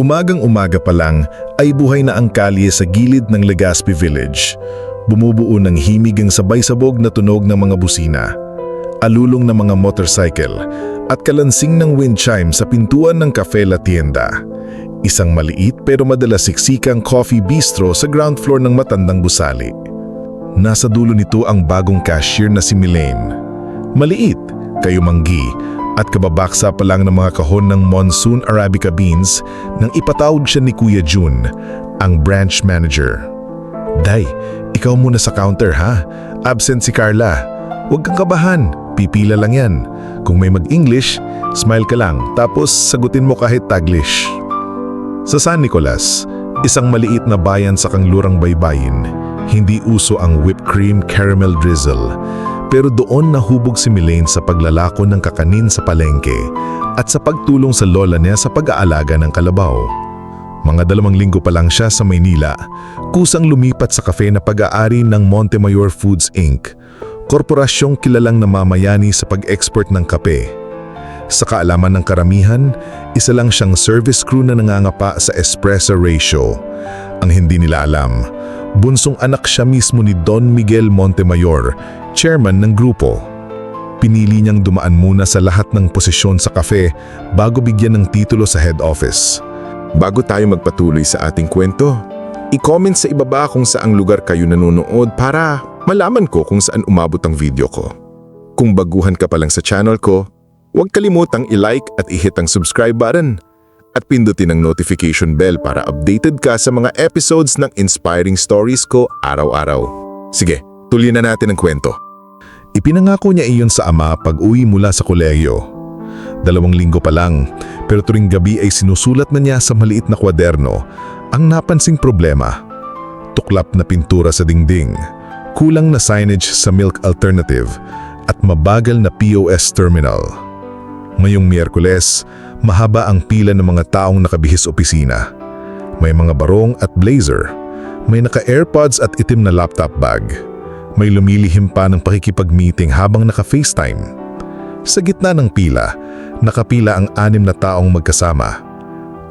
Umagang-umaga pa lang ay buhay na ang kalye sa gilid ng Legazpi Village. Bumubuo ng himig ang sabay-sabog na tunog ng mga busina, alulong ng mga motorcycle at kalansing ng wind chime sa pintuan ng Cafe La Tienda. Isang maliit pero madalas siksikang coffee bistro sa ground floor ng matandang gusali. Nasa dulo nito ang bagong cashier na si Milane. Maliit, kayumanggi, at kababaksa pa lang ng mga kahon ng Monsoon Arabica beans nang ipatawag siya ni Kuya Jun, ang branch manager. Day, ikaw muna sa counter ha. Absent si Carla. Huwag kang kabahan, pipila lang yan. Kung may mag-English, smile ka lang tapos sagutin mo kahit Taglish. Sa San Nicolas, isang maliit na bayan sa kanglurang baybayin, hindi uso ang whipped cream caramel drizzle. Pero doon nahubog si Milane sa paglalako ng kakanin sa palengke at sa pagtulong sa lola niya sa pag-aalaga ng kalabaw. Mga dalawang linggo pa lang siya sa Maynila, kusang lumipat sa kafe na pag-aari ng Montemayor Foods Inc., korporasyong kilalang namamayani sa pag-export ng kape. Sa kaalaman ng karamihan, isa lang siyang service crew na nangangapa sa espresso ratio. Ang hindi nila alam, bunsong anak siya mismo ni Don Miguel Montemayor, chairman ng grupo. Pinili niyang dumaan muna sa lahat ng posisyon sa kafe bago bigyan ng titulo sa head office. Bago tayo magpatuloy sa ating kwento, i-comment sa ibaba kung saang lugar kayo nanonood para malaman ko kung saan umabot ang video ko. Kung baguhan ka pa lang sa channel ko, huwag kalimutang i-like at i-hit ang subscribe button at pindutin ang notification bell para updated ka sa mga episodes ng inspiring stories ko araw-araw. Sige, tuloy na natin ang kwento. Ipinangako niya iyon sa ama pag uwi mula sa kolehiyo. Dalawang linggo pa lang, pero turing gabi ay sinusulat na niya sa maliit na kwaderno ang napansing problema. Tuklap na pintura sa dingding, kulang na signage sa milk alternative, at mabagal na POS terminal. Ngayong Miyerkules, mahaba ang pila ng mga taong nakabihis opisina. May mga barong at blazer, may naka-airpods at itim na laptop bag. May lumilihim pa ng pakikipag-meeting habang naka-FaceTime. Sa gitna ng pila, nakapila ang anim na taong magkasama.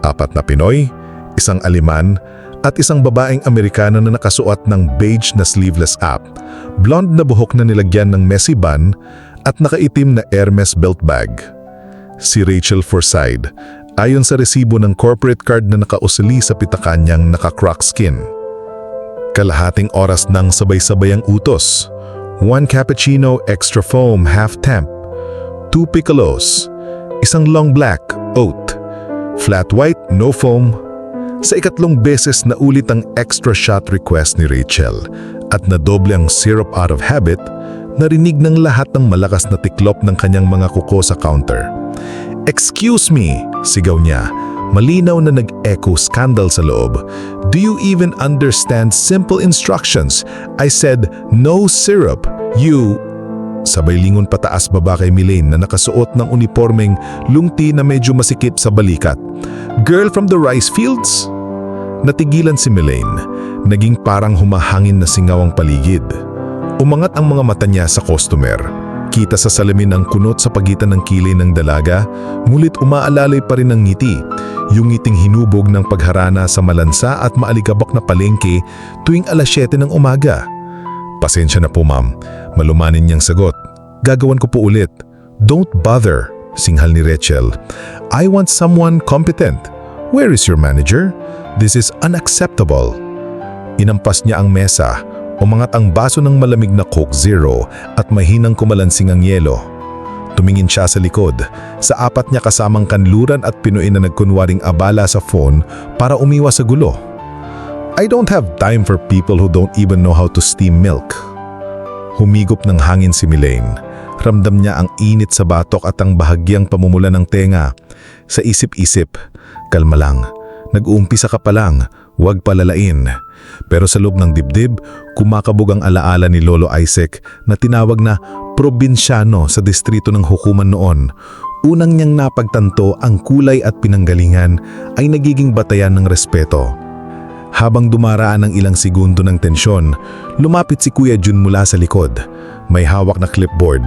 Apat na Pinoy, isang Aliman, at isang babaeng Amerikana na nakasuot ng beige na sleeveless up, blonde na buhok na nilagyan ng messy bun, at nakaitim na Hermes belt bag. Si Rachel Forsyth, ayon sa resibo ng corporate card na nakausali sa pitakan niyang naka-croc skin. Kalahating oras nang sabay-sabay ang utos. One cappuccino extra foam half temp. Two piccolos. Isang long black oat. Flat white no foam. Sa ikatlong beses na ulit ang extra shot request ni Rachel at nadoble ang syrup out of habit, narinig ng lahat ng malakas na tiklop ng kanyang mga kuko sa counter. Excuse me, sigaw niya. Malinaw na nag-echo scandal sa loob. Do you even understand simple instructions? I said, no syrup. You... Sabay lingon pataas baba kay Milane na nakasuot ng uniformeng lungti na medyo masikip sa balikat. Girl from the rice fields? Natigilan si Milane. Naging parang humahangin na singaw ang paligid. Umangat ang mga mata niya sa customer. Kita sa salamin ang kunot sa pagitan ng kilay ng dalaga, ngulit umaalalay pa rin ang ngiti. Yung ngiting hinubog ng pagharana sa malansa at maalikabak na palengke tuwing alas 7 ng umaga. Pasensya na po ma'am, malumanin niyang sagot. Gagawan ko po ulit. Don't bother, singhal ni Rachel. I want someone competent. Where is your manager? This is unacceptable. Inampas niya ang mesa, umangat ang baso ng malamig na Coke Zero at mahinang kumalansing ang yelo. Tumingin siya sa likod, sa apat niya kasamang kanluran at pinuin na nagkunwaring abala sa phone para umiwas sa gulo. I don't have time for people who don't even know how to steam milk. Humigop ng hangin si Milane. Ramdam niya ang init sa batok at ang bahagyang pamumula ng tenga. Sa isip-isip, kalma lang. Nag-uumpisa ka pa lang, huwag palalain. Pero sa loob ng dibdib, kumakabog ang alaala ni Lolo Isaac na tinawag na probinsyano sa distrito ng hukuman noon. Unang niyang napagtanto ang kulay at pinanggalingan ay nagiging batayan ng respeto. Habang dumaraan ang ilang segundo ng tensyon, lumapit si Kuya Jun mula sa likod. May hawak na clipboard.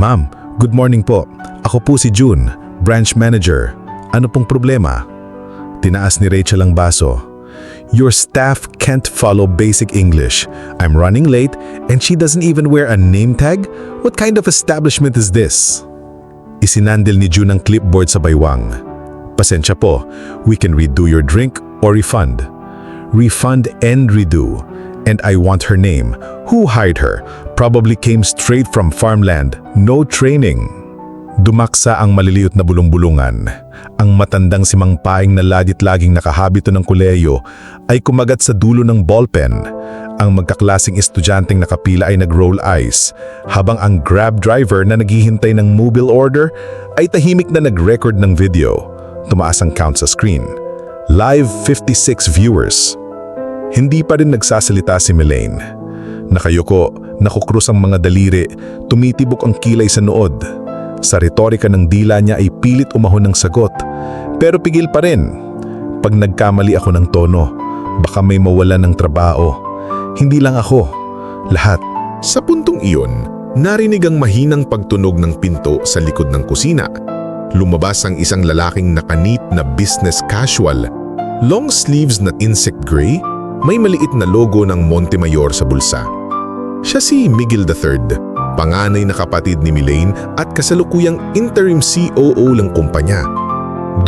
Ma'am, good morning po. Ako po si Jun, branch manager. Ano pong problema? Tinaas ni Rachel ang baso. Your staff can't follow basic English. I'm running late and she doesn't even wear a name tag? What kind of establishment is this? Isinandil ni June ang clipboard sa baywang. Pasensya po, we can redo your drink or refund. Refund and redo. And I want her name. Who hired her? Probably came straight from farmland. No training. Dumaksa ang maliliit na bulong-bulungan. Ang matandang si Mang Paing na lagit laging nakahabito ng kuleyo ay kumagat sa dulo ng ballpen. Ang magkaklasing estudyanteng nakapila ay nag-roll eyes, habang ang grab driver na naghihintay ng mobile order ay tahimik na nag-record ng video. Tumaas ang count sa screen. Live 56 viewers. Hindi pa rin nagsasalita si Melaine. Nakayoko, nakukrus ang mga daliri, tumitibok ang kilay sa nood. Sa retorika ng dila niya ay pilit umahon ng sagot. Pero pigil pa rin. Pag nagkamali ako ng tono, baka may mawala ng trabaho. Hindi lang ako, lahat. Sa puntong iyon, narinig ang mahinang pagtunog ng pinto sa likod ng kusina. Lumabas ang isang lalaking nakanit na business casual. Long sleeves na insect gray, may maliit na logo ng Montemayor sa bulsa. Siya si Miguel III, panganay na kapatid ni Milaine at kasalukuyang interim COO ng kumpanya.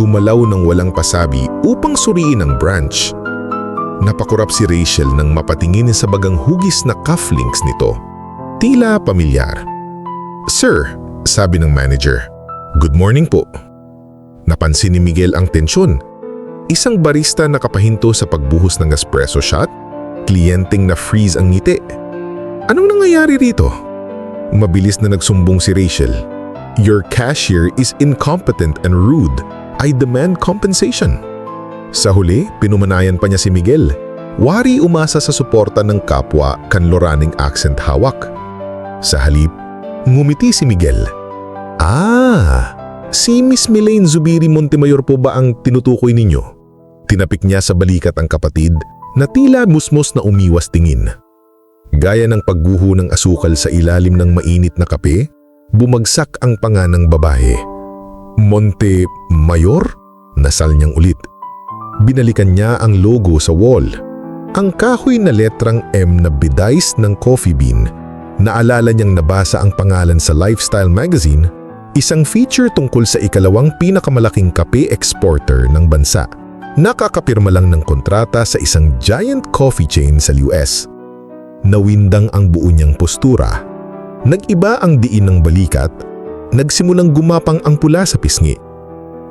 Dumalaw ng walang pasabi upang suriin ang branch. Napakurap si Rachel nang mapatingin sa bagang hugis na cufflinks nito. Tila pamilyar. Sir, sabi ng manager, Good morning po. Napansin ni Miguel ang tensyon. Isang barista nakapahinto sa pagbuhos ng espresso shot, kliyenteng na freeze ang ngiti. Anong nangyayari rito? Mabilis na nagsumbong si Rachel. Your cashier is incompetent and rude. I demand compensation. Sa huli, pinumanayan pa niya si Miguel. Wari umasa sa suporta ng kapwa kanloraning accent hawak. Sa halip, ngumiti si Miguel. Ah, si Miss Milaine Zubiri Montemayor po ba ang tinutukoy ninyo? Tinapik niya sa balikat ang kapatid na tila musmos na umiwas tingin. Gaya ng pagguho ng asukal sa ilalim ng mainit na kape, bumagsak ang panga ng babae. Monte Mayor? Nasal niyang ulit. Binalikan niya ang logo sa wall. Ang kahoy na letrang M na bidays ng coffee bean. Naalala niyang nabasa ang pangalan sa Lifestyle magazine, isang feature tungkol sa ikalawang pinakamalaking kape exporter ng bansa. Nakakapirma lang ng kontrata sa isang giant coffee chain sa US. Nawindang ang buo niyang postura. Nag-iba ang diin ng balikat, nagsimulang gumapang ang pula sa pisngi.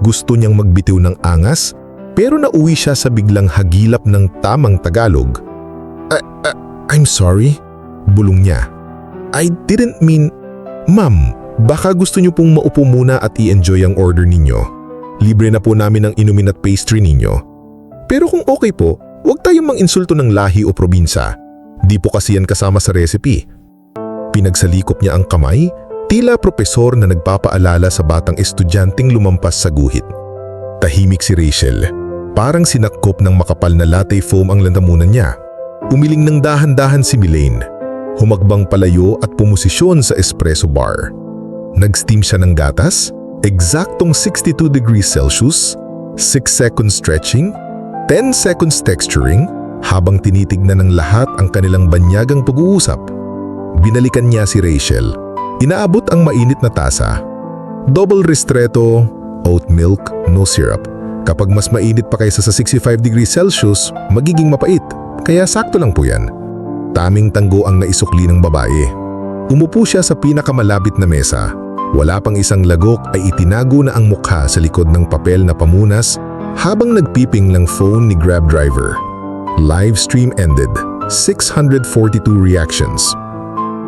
Gusto niyang magbitiw ng angas, pero nauwi siya sa biglang hagilap ng tamang Tagalog. "Ah, ah, I'm sorry, bulong niya. I didn't mean, Ma'am, baka gusto niyo pong maupo muna at i-enjoy ang order ninyo. Libre na po namin ang inumin at pastry ninyo. Pero kung okay po, huwag tayong mang-insulto ng lahi o probinsya. Di po kasi yan kasama sa recipe. Pinagsalikop niya ang kamay, tila propesor na nagpapaalala sa batang estudyanteng lumampas sa guhit. Tahimik si Rachel. Parang sinakop ng makapal na latte foam ang landamunan niya. Umiling ng dahan-dahan si Milaine. Humagbang palayo at pumosisyon sa espresso bar. Nag-steam siya ng gatas, eksaktong 62 degrees Celsius, 6 seconds stretching, 10 seconds texturing, habang tinitignan ng lahat ang kanilang banyagang pag-uusap. Binalikan niya si Rachel. Inaabot ang mainit na tasa. Double ristretto, oat milk, no syrup. Kapag mas mainit pa kaysa sa 65 degrees Celsius, magiging mapait. Kaya sakto lang po yan. Taming tanggo ang naisukli ng babae. Umupo siya sa pinakamalapit na mesa. Wala pang isang lagok ay itinago na ang mukha sa likod ng papel na pamunas habang nagpiping ng phone ni Grab driver. Live stream ended. 642 reactions.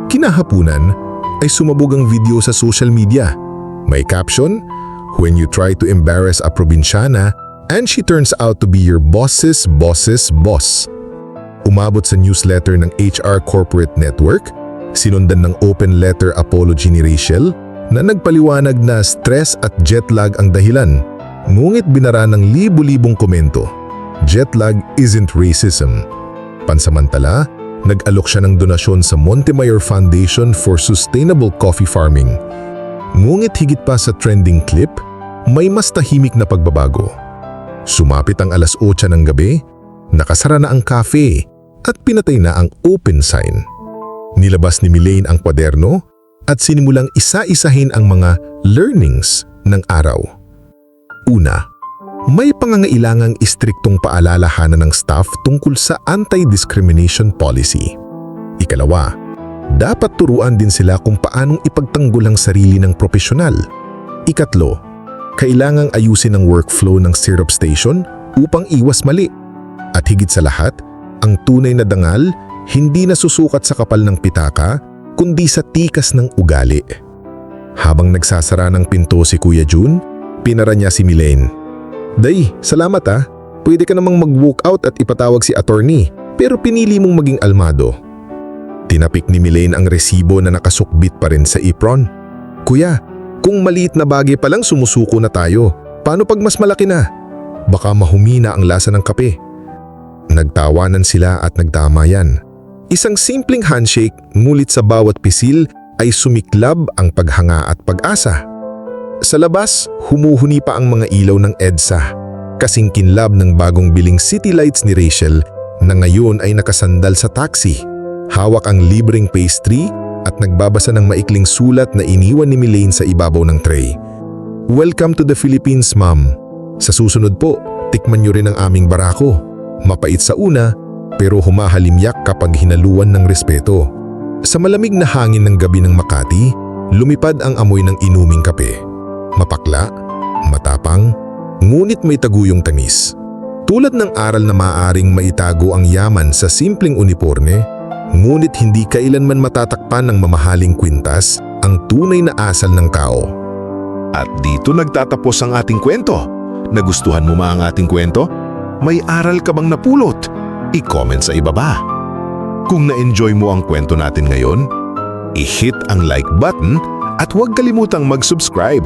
Kinahapunan ay sumabog ang video sa social media. May caption, When you try to embarrass a probinsyana and she turns out to be your boss's boss's boss. Umabot sa newsletter ng HR Corporate Network, sinundan ng open letter apology ni Rachel na nagpaliwanag na stress at jet lag ang dahilan. Ngunit binara ng libu-libong komento. Jet lag isn't racism. Pansamantala, nag-alok siya ng donasyon sa Montemayor Foundation for Sustainable Coffee Farming. Ngunit higit pa sa trending clip, may mas tahimik na pagbabago. Sumapit ang alas 8 ng gabi, nakasara na ang cafe at pinatay na ang open sign. Nilabas ni Milaine ang kwaderno at sinimulang isa-isahin ang mga learnings ng araw. Una, may pangangailangang istriktong paalalahanan ng staff tungkol sa anti-discrimination policy. Ikalawa, dapat turuan din sila kung paanong ipagtanggol ang sarili ng propesyonal. Ikatlo, kailangang ayusin ang workflow ng syrup station upang iwas mali. At higit sa lahat, ang tunay na dangal hindi nasusukat sa kapal ng pitaka kundi sa tikas ng ugali. Habang nagsasara ng pinto si Kuya Jun, pinara niya si Milaine. Day, salamat ah. Pwede ka namang mag-walk out at ipatawag si attorney pero pinili mong maging almado. Tinapik ni Milaine ang resibo na nakasukbit pa rin sa apron. Kuya, kung maliit na bagay pa lang sumusuko na tayo, paano pag mas malaki na? Baka mahumina ang lasa ng kape. Nagtawanan sila at nagtamayan. Isang simpleng handshake ngulit sa bawat pisil ay sumiklab ang paghanga at pag-asa. Sa labas, humuhuni pa ang mga ilaw ng EDSA, kasing kinlab ng bagong biling city lights ni Rachel na ngayon ay nakasandal sa taxi. Hawak ang libreng pastry at nagbabasa ng maikling sulat na iniwan ni Milaine sa ibabaw ng tray. Welcome to the Philippines, ma'am. Sa susunod po, tikman niyo rin ang aming barako. Mapait sa una, pero humahalimyak kapag hinaluan ng respeto. Sa malamig na hangin ng gabi ng Makati, lumipad ang amoy ng inuming kape. Mapakla, matapang, ngunit may taguyong tamis. Tulad ng aral na maaring maitago ang yaman sa simpleng uniforme, ngunit hindi kailanman matatakpan ng mamahaling kwintas ang tunay na asal ng tao. At dito nagtatapos ang ating kwento. Nagustuhan mo ba ang ating kwento? May aral ka bang napulot? I-comment sa ibaba. Kung na-enjoy mo ang kwento natin ngayon, i-hit ang like button at huwag kalimutang mag-subscribe.